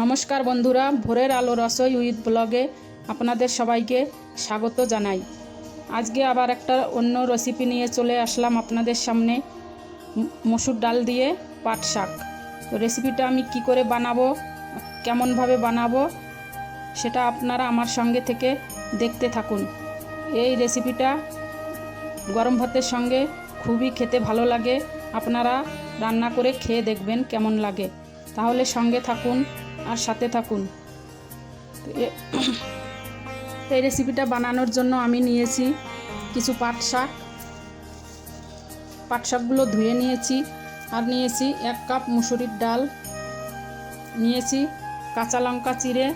নমস্কার বন্ধুরা, ভোরের আলো রসই উইথ ব্লগে আপনাদের সবাইকে স্বাগত জানাই। আজকে আবার একটা অন্য রেসিপি নিয়ে চলে আসলাম আপনাদের সামনে, মসুর ডাল দিয়ে পাট শাক। তো রেসিপিটা আমি কি করে বানাবো, কেমনভাবে বানাবো, সেটা আপনারা আমার সঙ্গে থেকে দেখতে থাকুন। এই রেসিপিটা গরম ভাতের সঙ্গে খুবই খেতে ভালো লাগে, আপনারা রান্না করে খেয়ে দেখবেন কেমন লাগে। তাহলে সঙ্গে থাকুন আর সাথে থাকুন। এই রেসিপিটা বানানোর জন্য আমি নিয়েছি কিছু পাট শাক। পাট শাকগুলো ধুয়ে নিয়েছি আর নিয়েছি এক কাপ মুসুরির ডাল। নিয়েছি কাঁচা লঙ্কা চিড়ে,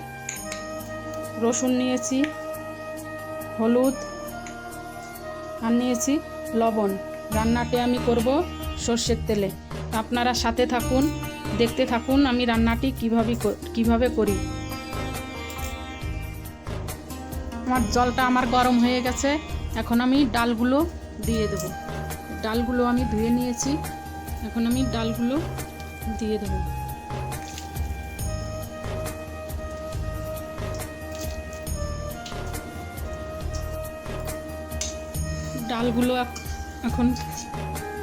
রসুন নিয়েছি, হলুদ, আর নিয়েছি লবণ। রান্নাটি আমি করব সর্ষের তেলে। আপনারা সাথে থাকুন। দেখতে থাকুন আমি রান্নাটি কীভাবে কীভাবে করি। আমার জলটা আমার গরম হয়ে গেছে। এখন আমি ডালগুলো দিয়ে দেব। ডালগুলো আমি ধুয়ে নিয়েছি। এখন আমি ডালগুলো দিয়ে দেবো। ডালগুলো এখন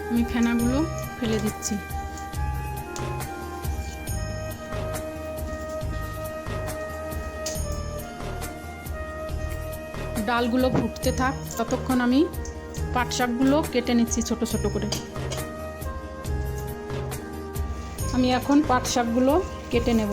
আমি ফেনাগুলো ফেলে দিচ্ছি। ডালগুলো ফুটতে থাক, ততক্ষণ আমি পাট শাকগুলো কেটে নিচ্ছি ছোট ছোট করে। আমি এখন পাট শাকগুলো কেটে নেব।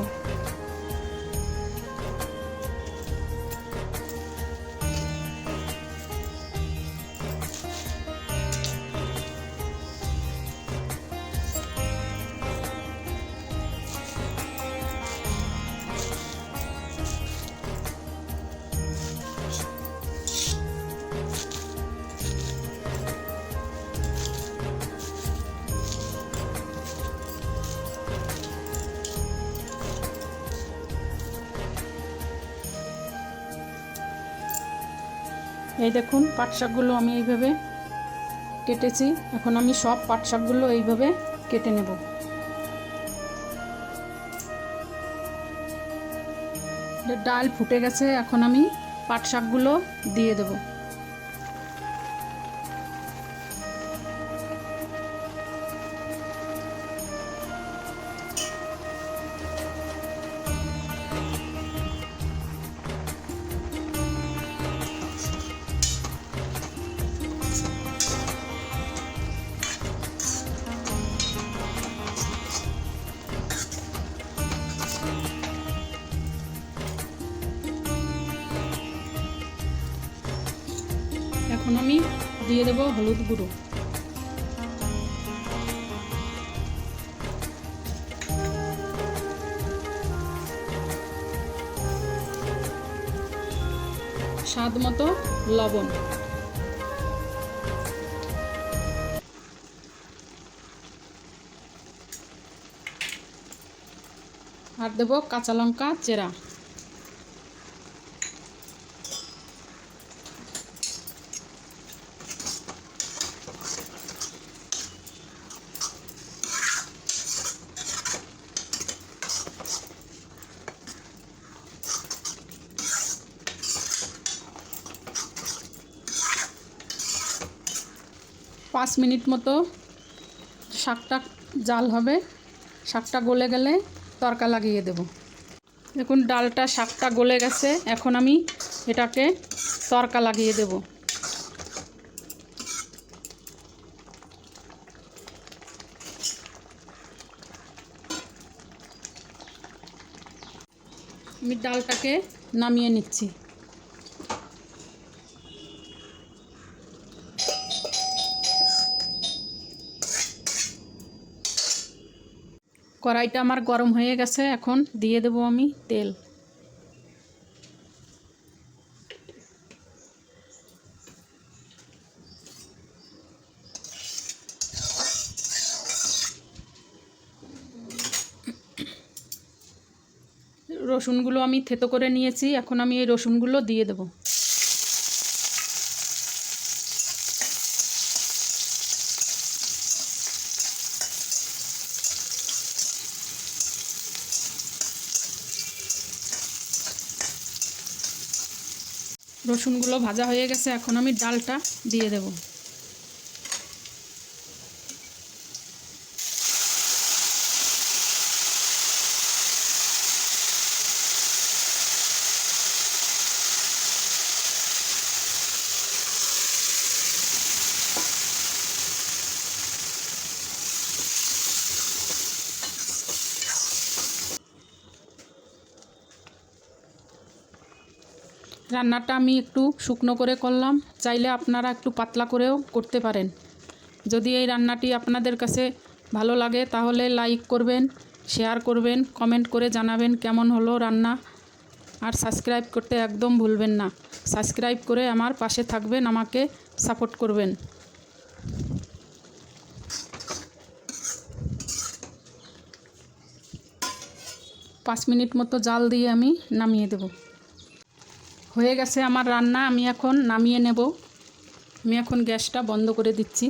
এই দেখুন পাট শাকগুলো আমি এইভাবে কেটেছি। এখন আমি সব পাট শাকগুলো এইভাবে কেটে নেব। ডাল ফুটে গেছে, এখন আমি পাট শাকগুলো দিয়ে দেব। এখন আমি দিয়ে দেব হলুদ গুঁড়ো। স্বাদ মতো লবণ। আর দেবো কাঁচা লঙ্কা চেরা। পাঁচ মিনিট মতো শাকটা জাল হবে। শাকটা গলে গেলে তরকা লাগিয়ে দেব। দেখুন, ডালটা শাকটা গলে গেছে। এখন আমি এটাকে তরকা লাগিয়ে দেব। আমি ডালটাকে নামিয়ে নিচ্ছি। কড়াইটা আমার গরম হয়ে গেছে, এখন দিয়ে দেবো আমি তেল। রসুনগুলো আমি থেতো করে নিয়েছি, এখন আমি এই রসুনগুলো দিয়ে দেবো। রসুনগুলো ভাজা হয়ে গেছে এখন আমি ডালটা দিয়ে দেব। রান্নাটা আমি একটু শুকনো করে করলাম। চাইলে আপনারা একটু পাতলা করেও করতে পারেন। যদি এই রান্নাটি আপনাদের কাছে ভালো লাগে, তাহলে লাইক করবেন, শেয়ার করবেন, কমেন্ট করে জানাবেন কেমন হলো রান্না। আর সাবস্ক্রাইব করতে একদম ভুলবেন না। সাবস্ক্রাইব করে আমার পাশে থাকবেন, আমাকে সাপোর্ট করবেন। পাঁচ মিনিট মতো জাল দিয়ে আমি নামিয়ে দেবো। হয়ে গেছে আমার রান্না, আমি এখন নামিয়ে নেব। আমি এখন গ্যাসটা বন্ধ করে দিচ্ছি।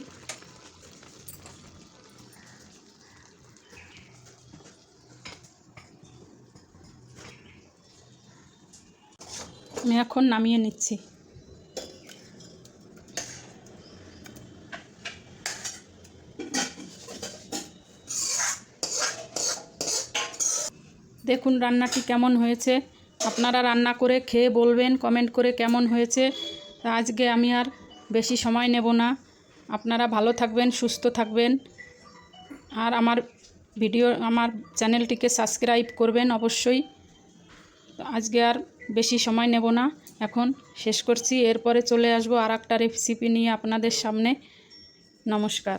আমি এখন নামিয়ে নিচ্ছি। দেখুন, রান্নাটি কেমন হয়েছে। আপনারা রান্না করে খেয়ে বলবেন কমেন্ট করে কেমন হয়েছে। আজকে আমি আর বেশি সময় নেব না। আপনারা ভালো থাকবেন, সুস্থ থাকবেন। আর আমার ভিডিও আমার চ্যানেলটিকে সাবস্ক্রাইব করবেন অবশ্যই। আজকে আর বেশি সময় নেব না। এখন শেষ করছি, এরপরে চলে আসব আর একটা রেসিপি নিয়ে আপনাদের সামনে। নমস্কার।